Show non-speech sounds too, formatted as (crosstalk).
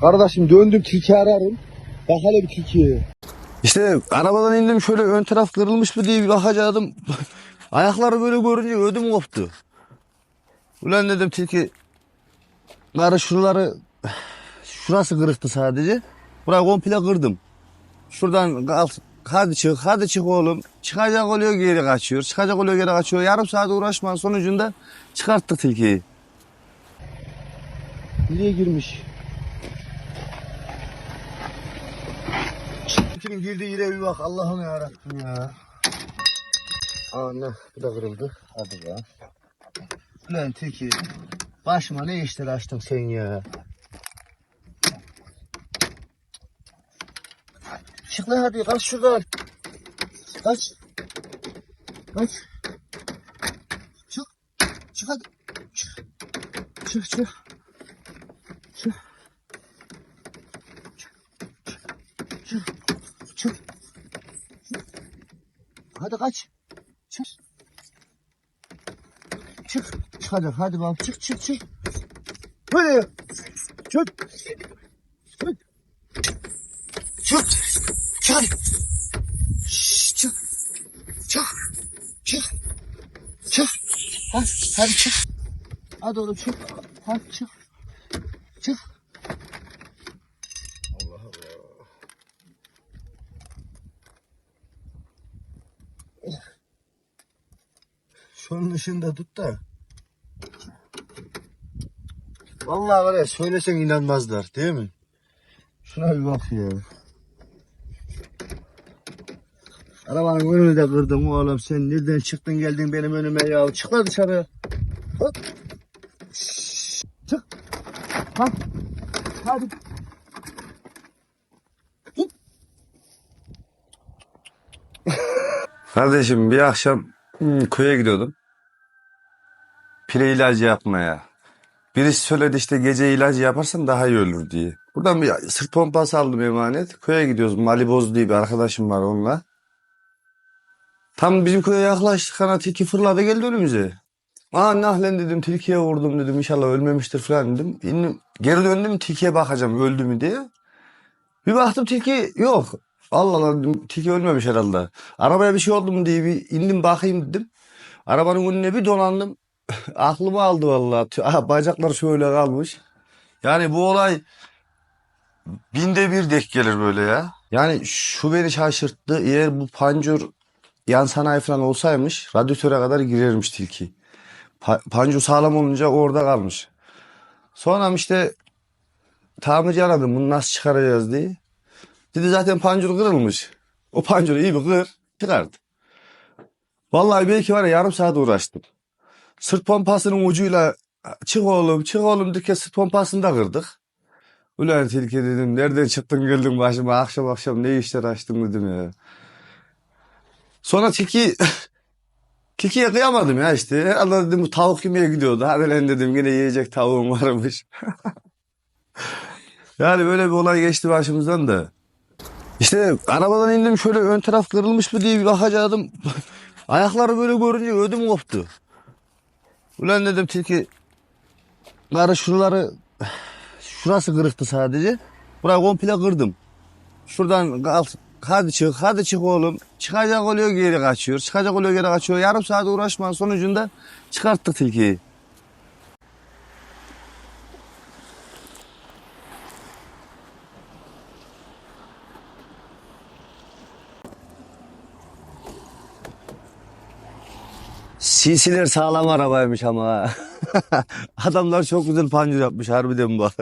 Kardeşim döndüm tilki ararım. Bak hele bir tilkiye. İşte arabadan indim şöyle ön taraf kırılmış mı diye bir bakacaktım. (laughs) Ayakları böyle görünce ödüm koptu. Ulan dedim tilki. Karı şuraları şurası kırıktı sadece. Burayı komple kırdım. Şuradan kalk, hadi çık, hadi çık oğlum. Çıkacak oluyor geri kaçıyor. Çıkacak oluyor geri kaçıyor. Yarım saat uğraşmanın sonucunda çıkarttık tilkiyi. Nereye girmiş? Tilkinin girdiği yere bir bak Allah'ım yarabbim ya. Anne bu da kırıldı. Hadi ya. Ulan tilki. Başıma ne işler açtın sen ya. Çık lan hadi kaç şuradan. Kaç. Kaç. Çık. Çık hadi. Çık. Çık çık. Çık. Çık. Çık. Çık. Hadi kaç. Çık. Çık. Çık hadi. Bakalım. Çık çık çık. Böyle. Çık. Çık. Çık. Çık Çık. Çık. Çık. Çık. Hadi, hadi çık. Hadi oğlum çık. Hadi çık. Çık. Şunun ışığında tut da. Vallahi var ya söylesen inanmazlar değil mi? Şuna bir bak ya. Arabanın önünü de kırdım oğlum. Sen nereden çıktın geldin benim önüme ya. Çık lan dışarı. Hop. Çık. Hadi. Hadi. Kardeşim bir akşam hmm, köye gidiyordum. Pire ilacı yapmaya. Birisi söyledi işte gece ilacı yaparsan daha iyi olur diye. Buradan bir sırt pompası aldım emanet. Köye gidiyoruz. Maliboz diye bir arkadaşım var onunla. Tam bizim köye yaklaştık. Ana tilki fırladı geldi önümüze. Aa nahlen dedim tilkiye vurdum dedim inşallah ölmemiştir falan dedim. İndim, geri döndüm tilkiye bakacağım öldü mü diye. Bir baktım tilki yok. Allah Allah dedim tilki ölmemiş herhalde. Arabaya bir şey oldu mu diye bir indim bakayım dedim. Arabanın önüne bir dolandım. (laughs) Aklımı aldı vallahi. Tü- Aha, bacaklar şöyle kalmış. Yani bu olay binde bir denk gelir böyle ya. Yani şu beni şaşırttı. Eğer bu pancur yan sanayi falan olsaymış radyatöre kadar girermiş tilki. Pa- pancur sağlam olunca orada kalmış. Sonra işte tamirci aradım bunu nasıl çıkaracağız diye. Dedi zaten pancur kırılmış. O pancuru iyi bir kır çıkardı. Vallahi belki var ya yarım saat uğraştım. Sırt pompasının ucuyla çık oğlum çık oğlum derken sırt pompasını da kırdık. Ulan tilki dedim nereden çıktın geldin başıma akşam akşam ne işler açtın dedim ya. Sonra tilki (laughs) tilkiye kıyamadım ya işte. Herhalde dedim bu tavuk yemeye gidiyordu. Hadi lan dedim yine yiyecek tavuğum varmış. (laughs) yani böyle bir olay geçti başımızdan da. İşte arabadan indim şöyle ön taraf kırılmış mı diye bir bakacaktım. (laughs) Ayakları böyle görünce ödüm koptu. Ulan dedim tilki karı şuraları şurası kırıktı sadece. Burayı komple kırdım. Şuradan kalk, hadi çık, hadi çık oğlum. Çıkacak oluyor geri kaçıyor. Çıkacak oluyor geri kaçıyor. Yarım saat uğraşmanın sonucunda çıkarttık tilkiyi. Sisiler sağlam arabaymış ama. (laughs) Adamlar çok güzel pancur yapmış harbiden bak.